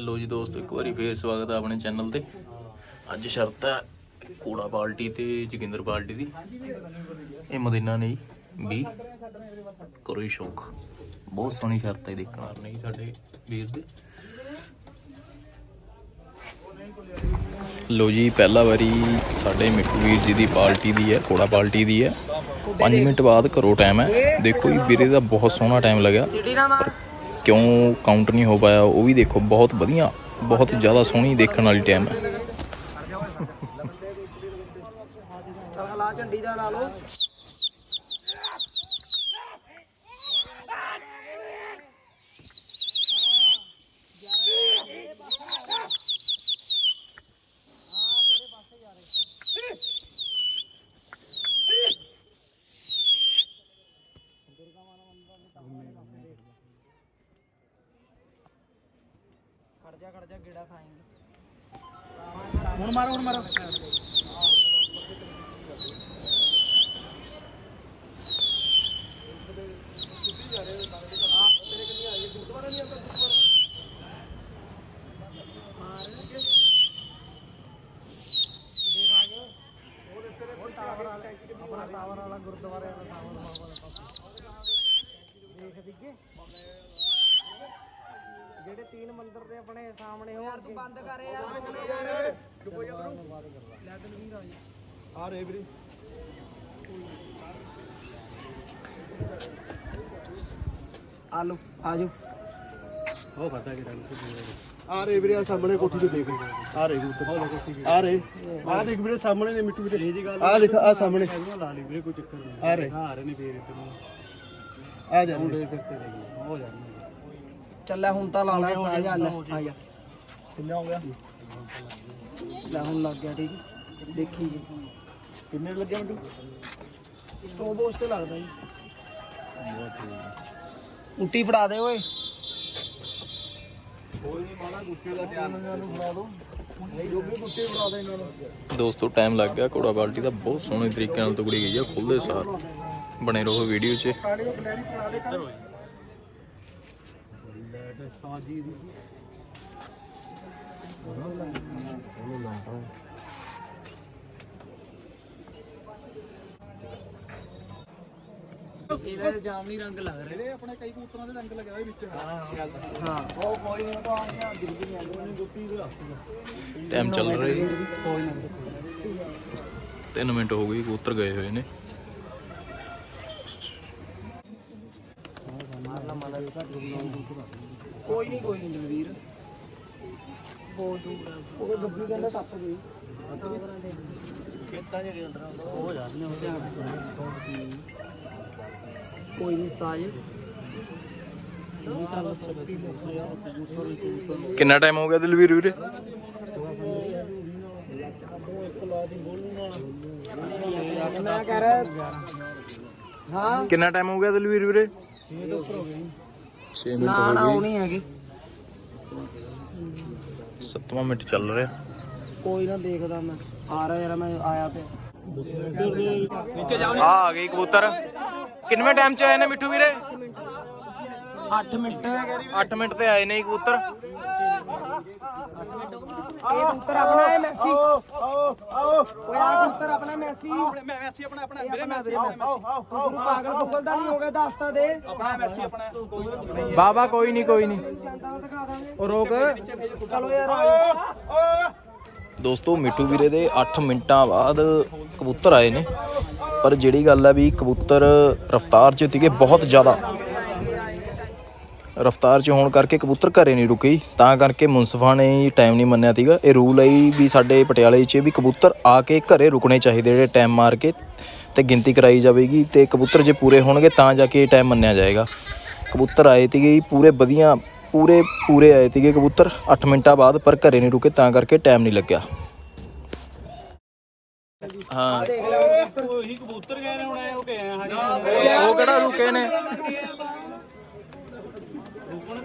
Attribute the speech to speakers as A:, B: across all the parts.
A: ਲੋ ਜੀ ਦੋਸਤੋ ਇੱਕ ਵਾਰੀ ਫੇਰ ਸਵਾਗਤ ਹੈ ਆਪਣੇ ਚੈਨਲ ਤੇ। ਅੱਜ ਸ਼ਰਤ ਹੈ ਕੂੜਾ ਪਾਰਟੀ ਤੇ ਜੋਗਿੰਦਰ ਪਾਰਟੀ ਦੀ। ਇਹ ਮਦੀਨਾ ਨੇ ਜੀ ਵੀ ਕਰੋ ਹੀ ਸ਼ੌਕ। ਬਹੁਤ ਸੋਹਣੀ ਸ਼ਰਤ ਹੈ ਦੇਖਣ ਵਾਲੇ। ਜੀ ਸਾਡੇ ਵੀਰ ਦੇ। ਲੋ ਜੀ ਪਹਿਲਾ ਵਾਰੀ ਸਾਡੇ ਮਿੱਠੂ ਵੀਰ ਜੀ ਦੀ ਪਾਰਟੀ ਦੀ ਹੈ ਕੋੜਾ ਪਾਰਟੀ ਦੀ ਹੈ। 5 ਮਿੰਟ ਬਾਅਦ ਕਰੋ ਟਾਈਮ ਹੈ। ਦੇਖੋ ਜੀ ਵੀਰੇ ਦਾ ਬਹੁਤ ਸੋਹਣਾ ਟਾਈਮ ਲੱਗਿਆ। ਕਿਉਂ ਕਾਊਂਟ ਨਹੀਂ ਹੋ ਪਾਇਆ, ਉਹ ਵੀ ਦੇਖੋ, ਬਹੁਤ ਵਧੀਆ, ਬਹੁਤ ਜ਼ਿਆਦਾ ਸੋਹਣੀ ਦੇਖਣ ਵਾਲੀ ਟਾਈਮ ਹੈ।
B: ਲਾ ਝੰਡੀ ਦਾ ਲਾ ਲਓ ਖੜ ਜਾ ਖੜ ਜਾ ਗੇੜਾ ਖਾਏਂਗੇ ਹੁਣ ਮਾਰੋ ਹੁਣ ਮਾਰੋ ਆਪਣਾ ਟਾਵਰ ਵਾਲਾ ਗੁਰਦੁਆਰੇ ਵਾਲਾ ਟਾਵਰ ਦੇਖ ਦਿੱਗੇ ਜਿਹੜੇ ਤਿੰਨ ਮੰਦਿਰ ਦੇ ਆਪਣੇ ਸਾਹਮਣੇ ਹੋ ਯਾਰ ਤੂੰ ਬੰਦ ਕਰ ਯਾਰ ਚੁੱਪ ਜਾ ਕਰੋ ਲੈ ਦਲਵੀਰ ਆ ਜੀ
C: ਆ ਰਹੇ ਵੀਰੇ
B: ਆਲੂ ਆਜੋ
C: ਉਹ ਖਾਤਾ ਕਿ ਆ ਰਹੇ ਵੀਰੇ ਆ ਸਾਹਮਣੇ ਕੋਠੀ ਤੇ ਦੇਖ ਆ ਰਹੇ ਕਬੂਤਰ ਆ ਰਹੇ। ਆ ਦੇਖ ਵੀਰੇ ਸਾਹਮਣੇ ਨੇ ਮਿੱਟੂ ਵੀਰੇ। ਆ ਦੇਖ ਆ ਸਾਹਮਣੇ।
D: ਲਾ ਲਈ ਵੀਰੇ ਕੋਈ ਚੱਕਰ ਨਹੀਂ।
C: ਆ ਰਹੇ।
D: ਆ ਰਹੇ ਨੇ ਫੇਰ ਇੱਧਰ। ਨੂੰ
C: ਆ ਜਾ
D: ਮੁੰਡੇ ਸਿਰ ਤੇ ਲੱਗੀ ਹੋ ਜਾਣੀ
B: ਚੱਲੇ ਹੁਣ ਤਾਂ ਲਾ ਲੈ ਆ ਜਾ ਲੈ। ਆ ਜਾ।
D: ਕਿੰਨਾ ਹੋ ਗਿਆ?
B: ਲੈ ਹੁਣ ਲੱਗ ਗਿਆ ਠੀਕ। ਹੈ। ਦੇਖੀ ਜੀ।
C: ਕਿੰਨੇ ਲੱਗੇ ਮਿੱਟੂ
B: ਸਟੋਪ ਉਸ ਤੇ ਲੱਗਦਾ ਜੀ। ਉੱਟੀ ਫੜਾ ਦੇ ਓਏ।
A: ਦੋਸਤੋ ਟਾਈਮ ਲੱਗ ਗਿਆ। ਕੋੜਾ ਪਾਰਟੀ ਦਾ ਬਹੁਤ ਸੋਹਣੇ ਤਰੀਕੇ ਨਾਲ ਤੁਗੜੀ ਗਈ ਆ ਖੁੱਲਦੇ ਸਾਰ। ਬਣੇ ਰਹੋ ਵੀਡੀਓ 'ਚ।
B: ਇਹਦਾ ਜਾਮਨੀ ਰੰਗ ਲੱਗ ਰਿਹਾ।
D: ਇਹ ਆਪਣੇ ਕਈ ਕਬੂਤਰਾਂ ਦੇ ਰੰਗ ਲੱਗਿਆ ਹੋਇਆ ਵਿੱਚ।
B: ਹਾਂ ਉਹ ਕੋਈ ਨਹੀਂ ਤਾਂ ਆ ਦਿਲ ਵੀ ਨਹੀਂ ਆਉਂਦਾ
D: ਗੁੱਪੀ ਦੇ ਹੱਥ
A: ਟਾਈਮ ਚੱਲ ਰਿਹਾ ਜੀ।
B: ਕੋਈ ਨਾ।
A: 3 ਮਿੰਟ ਹੋ ਗਏ ਕਬੂਤਰ ਗਏ ਹੋਏ ਨੇ
B: ਕੋਈ ਨਹੀਂ ਕੋਈ ਨਹੀਂ ਦਲਵੀਰ ਬਹੁਤ ਦੂਰ ਹੈ ਉਹ ਗੱਬੀ ਕਹਿੰਦਾ ਟੱਪ ਗਈ।
C: ਖੇਤਾਂ 'ਚ ਗਏ ਅੰਦਰ ਹੋ ਜਾਂਦੇ
B: ਕੋਈ ਨਹੀਂ ਸਾਜ।
A: ਕਿੰਨਾ ਟਾਈਮ ਹੋ ਗਿਆ ਦਿਲਵੀਰ ਵੀਰੇ
B: ਮੈਂ ਹਾਂ।
A: ਕਿੰਨਾ ਟਾਈਮ ਹੋ ਗਿਆ ਦਿਲਵੀਰ ਵੀਰੇ 6 ਮਿੰਟ
B: ਨਾ
A: ਹੋ
B: ਨਾ
A: ਗਏ।
B: ਉਹ ਨਹੀਂ ਹੈਗੇ।
A: 7ਵਾਂ ਮਿੰਟ ਚੱਲ ਰਿਹਾ।
B: ਕੋਈ ਨਾ ਦੇਖਦਾ ਮੈਂ। ਆ ਰਿਹਾ ਯਾਰ ਮੈਂ ਆਇਆ ਤੇ
A: ਆ ਆ ਗਏ ਕਬੂਤਰ। ਕਿੰਨਵੇਂ ਟਾਈਮ 'ਚ ਆਏ ਨੇ ਮਿੱਠੂ ਵੀਰੇ?
B: 8 ਮਿੰਟ। ਇਹ
A: 8 ਮਿੰਟ ਤੇ ਆਏ ਨੇ ਜੀ ਕਬੂਤਰ।
B: ਕਬੂਤਰ ਆਪਣਾ ਹੈ ਮੈਸੀ। ਓਏ ਆ ਕਬੂਤਰ ਆਪਣਾ ਮੈਸੀ।
D: ਮੈਂ ਮੈਸੀ ਆਪਣਾ ਆਪਣਾ
B: ਵੀਰੇ ਮੈਸੀ ਤੂੰ ਗੁਰੂ ਪਾਗਲ ਪੁਗਲ ਦਾ ਨਹੀਂ ਹੋ ਗਿਆ ਦੱਸ ਤਾਂ ਦੇ।
D: ਆਪਣਾ ਮੈਸੀ ਆਪਣਾ।
A: ਬਾਬਾ ਕੋਈ ਨਹੀਂ ਕੋਈ ਨਹੀਂ। ਉਹ ਰੋਕ।
B: ਚਲੋ ਯਾਰ
A: ਦੋਸਤੋ ਮਿੱਠੂ ਵੀਰੇ ਦੇ 8 ਮਿੰਟਾਂ ਬਾਅਦ ਕਬੂਤਰ ਆਏ ਨੇ। ਪਰ ਜਿਹੜੀ ਗੱਲ ਹੈ ਵੀ ਕਬੂਤਰ ਰਫਤਾਰ 'ਚ ਸੀਗੇ ਬਹੁਤ ਜ਼ਿਆਦਾ। ਰਫਤਾਰ 'ਚ ਹੋਣ ਕਰਕੇ ਕਬੂਤਰ ਘਰੇ ਨਹੀਂ ਰੁਕੇ। ਤਾਂ ਕਰਕੇ ਮੁਨਸਫਾ ਨੇ ਟਾਈਮ ਨਹੀਂ ਮੰਨਿਆ ਸੀਗਾ। ਇਹ ਰੂਲ ਹੈ ਜੀ ਵੀ ਸਾਡੇ ਪਟਿਆਲੇ 'ਚ ਵੀ ਕਬੂਤਰ ਆ ਕੇ ਘਰੇ ਰੁਕਣੇ ਚਾਹੀਦੇ ਜਿਹੜੇ ਟਾਈਮ ਮਾਰ ਕੇ ਤੇ ਗਿਣਤੀ ਕਰਾਈ ਜਾਵੇਗੀ ਤੇ ਕਬੂਤਰ ਜੇ ਪੂਰੇ ਹੋਣਗੇ ਤਾਂ ਜਾ ਕੇ ਟਾਈਮ ਮੰਨਿਆ ਜਾਏਗਾ। ਕਬੂਤਰ ਆਏ ਸੀਗੇ ਪੂਰੇ ਵਧੀਆ ਪੂਰੇ ਪੂਰੇ ਆਏ ਸੀਗੇ ਕਬੂਤਰ। 8 ਮਿੰਟਾਂ ਬਾਅਦ ਪਰ ਘਰੇ ਨਹੀਂ ਰੁਕੇ ਤਾਂ ਕਰਕੇ ਟਾਈਮ ਨਹੀਂ ਲੱਗਿਆ। ਹਾਂ।
D: ਉਹੀ ਕਬੂਤਰ ਗਏ ਨੇ ਹੁਣ ਇਹ ਹੋ ਕੇ ਆਏ ਹਾਂ
A: ਉਹ ਕਿਹੜਾ ਰੁਕੇ ਨੇ?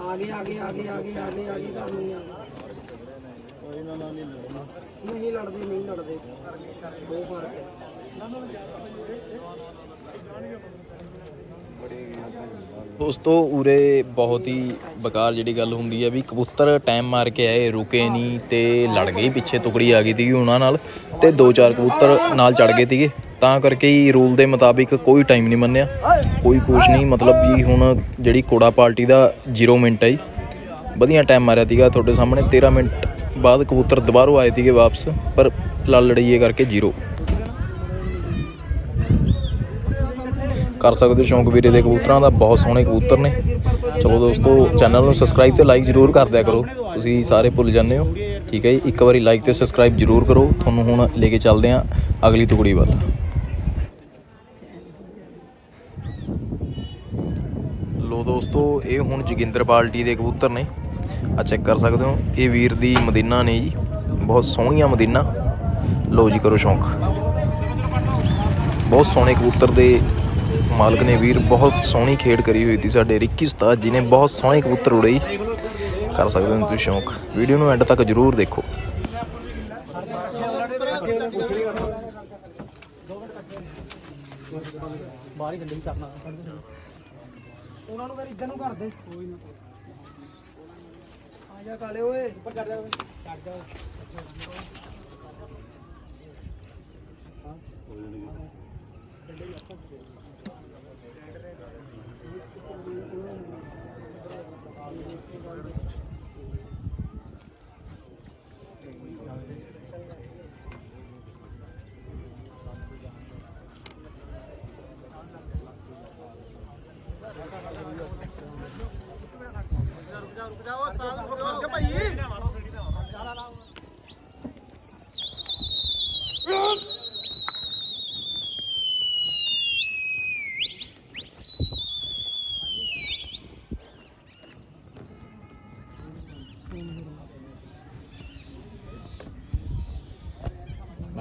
B: ਆ ਨਹੀਂ ਲੜਦੇ ਨਹੀਂ ਲੜਦੇ। ਬਹੁਤ ਫ਼ਰਕ ਹੈ।
A: ਦੋਸਤੋ ਉਰੇ ਬਹੁਤ ਹੀ ਬਕਾਰ ਜਿਹੜੀ ਗੱਲ ਹੁੰਦੀ ਹੈ ਵੀ ਕਬੂਤਰ ਟਾਈਮ ਮਾਰ ਕੇ ਆਏ ਰੁਕੇ ਨਹੀਂ ਤੇ ਲੜ ਗਏ ਪਿੱਛੇ ਟੁਕੜੀ ਆ ਗਈ ਸੀਗੀ ਉਹਨਾਂ ਨਾਲ ਤੇ ਦੋ ਚਾਰ ਕਬੂਤਰ ਨਾਲ ਚੜ ਗਏ ਸੀਗੇ। ਤਾਂ ਕਰਕੇ ਹੀ ਰੂਲ ਦੇ ਮੁਤਾਬਿਕ ਕੋਈ ਟਾਈਮ ਨਹੀਂ ਮੰਨਿਆ। ਕੋਈ ਕੁਛ ਨਹੀਂ, ਮਤਲਬ ਵੀ ਹੁਣ ਜਿਹੜੀ ਕੋੜਾ ਪਾਰਟੀ ਦਾ 0 ਮਿੰਟ ਹੈ ਜੀ। ਵਧੀਆ ਟਾਈਮ ਮਾਰਿਆ ਸੀਗਾ ਤੁਹਾਡੇ ਸਾਹਮਣੇ 13 ਮਿੰਟ ਬਾਅਦ ਕਬੂਤਰ ਦੁਬਾਰਾ ਆਏ ਸੀਗੇ ਵਾਪਸ, ਪਰ ਲਾਲ ਲੜਈਏ ਕਰਕੇ 0 ਕਰ ਸਕਦੇ ਹੋ ਸ਼ੌਂਕ ਵੀਰੇ ਦੇ ਕਬੂਤਰਾਂ ਦਾ, ਬਹੁਤ ਸੋਹਣੇ ਕਬੂਤਰ ਨੇ। ਚਲੋ ਦੋਸਤੋ ਚੈਨਲ ਨੂੰ ਸਬਸਕ੍ਰਾਈਬ ਤੇ ਲਾਈਕ ਜਰੂਰ ਕਰ ਦਿਆ ਕਰੋ। ਤੁਸੀਂ ਸਾਰੇ ਭੁੱਲ ਜਾਂਦੇ ਹੋ। ਠੀਕ ਹੈ ਜੀ, ਇੱਕ ਵਾਰੀ ਲਾਈਕ ਤੇ ਸਬਸਕ੍ਰਾਈਬ ਜਰੂਰ ਕਰੋ। ਤੁਹਾਨੂੰ ਹੁਣ ਲੈ ਕੇ ਚੱਲਦੇ ਹਾਂ ਅਗਲੀ ਟੁਕੜੀ ਵੱਲ। ਦੋਸਤੋ, ਇਹ ਹੁਣ ਜੋਗਿੰਦਰ ਬਾਲਟੀ ਦੇ ਕਬੂਤਰ ਨੇ। ਆ ਚੈੱਕ ਕਰ ਸਕਦੇ ਹੋ, ਇਹ ਵੀਰ ਦੀ ਮਦੀਨਾ ਨੇ ਜੀ। ਬਹੁਤ ਸੋਹਣੀਆਂ ਮਦੀਨਾ। ਲੋ ਜੀ, ਕਰੋ ਸ਼ੌਂਕ। ਬਹੁਤ ਸੋਹਣੇ ਕਬੂਤਰ ਦੇ ਮਾਲਕ ਨੇ ਵੀਰ। ਬਹੁਤ ਸੋਹਣੀ ਖੇਡ ਕਰੀ ਹੋਈ ਸੀ ਸਾਡੇ ਰਿੱਕੀ ਉਸਤਾਦ ਜੀ ਨੇ। ਬਹੁਤ ਸੋਹਣੇ ਕਬੂਤਰ ਉੜੇ ਜੀ। ਕਰ ਸਕਦੇ ਹੋ ਤੁਸੀਂ ਸ਼ੌਂਕ। ਵੀਡੀਓ ਨੂੰ ਐਂਡ ਤੱਕ ਜਰੂਰ ਦੇਖੋ।
B: ਉਹਨਾਂ ਨੂੰ ਫਿਰ ਇੱਧਰ ਨੂੰ ਕਰ ਦੇ ਕੋਈ ਨਾ ਆ ਜਾ ਕਾਲੇ ਓਏ, ਉੱਪਰ ਚੜ ਜਾ ਚੜ ਜਾ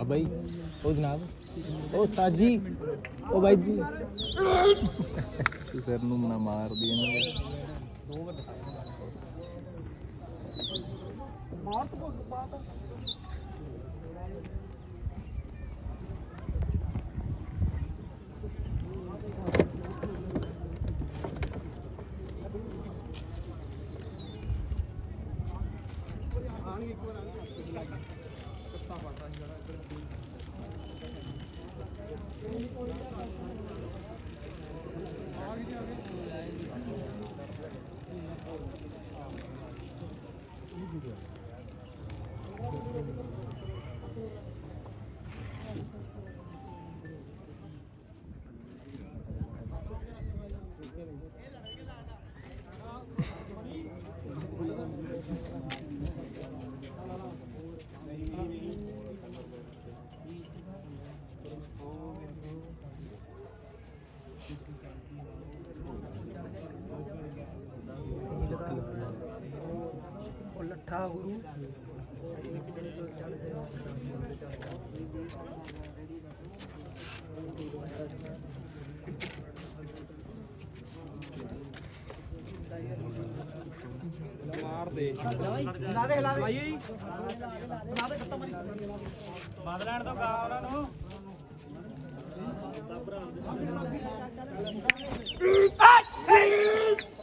E: ਬਾਬਾ ਜੀ ਉਹ ਜਨਾਬ ਉਹ ਉਸਤਾਦ ਜੀ ਉਹ ਬਾਈ ਜੀ।
A: ਸਿਰ ਨੂੰ ਮਨਾ ਮਾਰਦੀ ਇਹਨਾਂ ਦੇ।
B: ਉਹ ਲੱਠਾ ਗੁਰੂ
D: ਬਦਲਣ ਤੋਂ ਗਾ ਉਹਨਾਂ ਨੂੰ ਲਾਈ ਜਾਓ ਲਾਈ ਜਾਓ
C: ਚੱਲ ਮਾਰ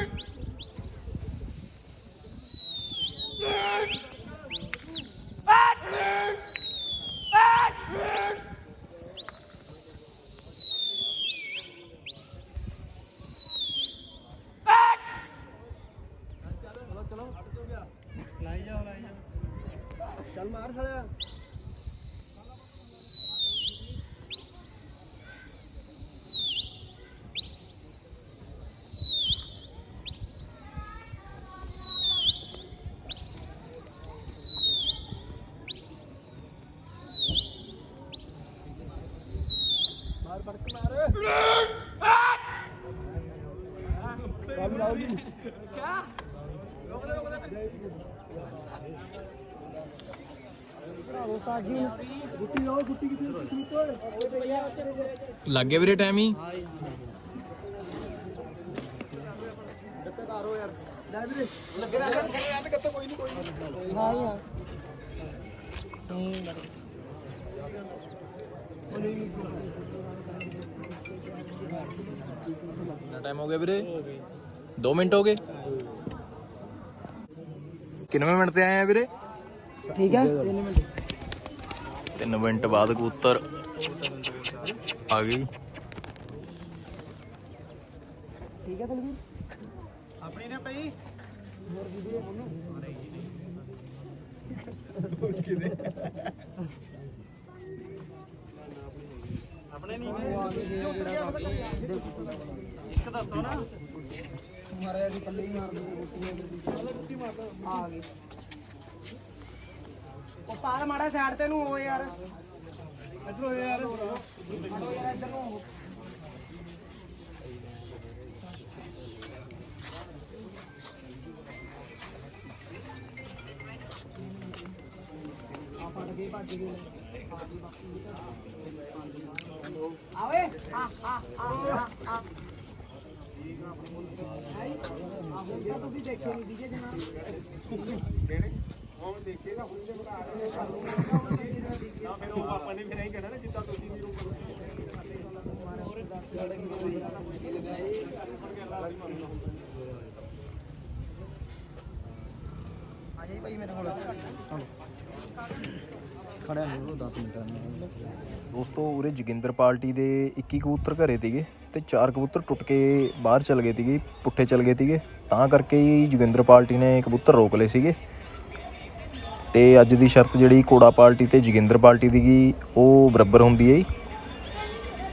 C: Lord.
E: ਲੱਗ ਗਿਆ ਵੀਰੇ ਟਾਈਮ ਹੀ ਕਿੰਨਾ ਟਾਈਮ ਹੋ ਗਿਆ ਵੀਰੇ 2 ਮਿੰਟ ਹੋ ਗਏ ਕਿੰਨਵੇਂ ਮਿੰਟ ਤੇ ਆਏ ਆ ਵੀਰੇ?
B: ਠੀਕ ਹੈ।
A: 3 ਮਿੰਟ ਬਾਅਦ ਕਬੂਤਰ ਆ ਗਈ।
B: ਠੀਕ ਹੈ ਤਲਵੀਰ
D: ਆਪਣੀ ਨੇ ਪਈ ਆਪਣੇ ਨਹੀਂ। ਇੱਕ ਦੱਸੋ ਨਾ।
B: ਮਾਰਿਆ ਦੀ ਪੱਲੇ ਹੀ ਮਾਰ ਦੇ ਆ ਗਈ ਉਹ ਪਾਲ ਮਾੜਾ ਸਾਈਡ ਤੇ ਨੂੰ ਹੋ ਯਾਰ
D: ਇਧਰੋਂ ਯਾਰ
B: ਮਾੜੋ ਯਾਰ ਇੱਧਰ ਨੂੰ ਹੋ। ਆ ਫੜ ਗਏ ਭੱਜ ਗਏ ਆਵੇ ਆ ਆ ਆ ਆ ਆ ਹੁਣ ਤਾਂ ਤੁਸੀਂ ਦੇਖੇ ਨਹੀਂ ਦੀਜੇ ਜਨਾਬ
D: ਨਾ ਫਿਰ ਉਹ ਆਪਾਂ ਨੇ ਫਿਰ ਐਂ ਕਹਿਣਾ ਨਾ ਜਿੱਦਾਂ ਤੁਸੀਂ ਵੀ ਰੋਕੋ
B: ਆ ਜਾਈ ਭਾਈ ਮੇਰੇ ਕੋਲ
E: ਖੜਿਆ ਨਹੀਂ ਉਹ 10 ਮਿੰਟ
A: ਦੋਸਤੋ, ਉਰੇ ਜੋਗਿੰਦਰ ਪਾਰਟੀ ਦੇ 21 ਕਬੂਤਰ ਘਰੇ ਸੀਗੇ ਤੇ ਚਾਰ ਕਬੂਤਰ ਟੁੱਟ ਕੇ ਬਾਹਰ ਚਲ ਗਏ ਸੀਗੇ, ਪੁੱਠੇ ਚਲ ਗਏ ਸੀਗੇ। ਤਾਂ ਕਰਕੇ ਹੀ ਜੋਗਿੰਦਰ ਪਾਰਟੀ ਨੇ ਕਬੂਤਰ ਰੋਕ ਲਏ ਸੀਗੇ। ਤੇ ਅੱਜ ਦੀ ਸ਼ਰਤ ਜਿਹੜੀ ਕੋੜਾ ਪਾਰਟੀ ਤੇ ਜੋਗਿੰਦਰ ਪਾਰਟੀ ਦੀਗੀ ਉਹ ਬਰਾਬਰ ਹੁੰਦੀ ਹੈ ਜੀ।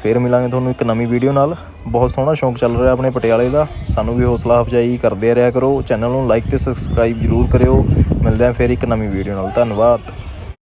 A: ਫੇਰ ਮਿਲਾਂਗੇ ਤੁਹਾਨੂੰ ਇੱਕ ਨਵੀਂ ਵੀਡੀਓ ਨਾਲ। ਬਹੁਤ ਸੋਹਣਾ ਸ਼ੌਂਕ ਚੱਲ ਰਿਹਾ ਆਪਣੇ ਪਟਿਆਲੇ ਦਾ। ਸਾਨੂੰ ਵੀ ਹੌਸਲਾ ਅਫਜਾਈ ਕਰਦੇ ਰਿਹਾ ਕਰੋ। ਚੈਨਲ ਨੂੰ ਲਾਈਕ ਤੇ ਸਬਸਕ੍ਰਾਈਬ ਜਰੂਰ ਕਰਿਓ। ਮਿਲਦੇ ਹਾਂ ਫੇਰ ਇੱਕ ਨਵੀਂ ਵੀਡੀਓ ਨਾਲ। ਧੰਨਵਾਦ।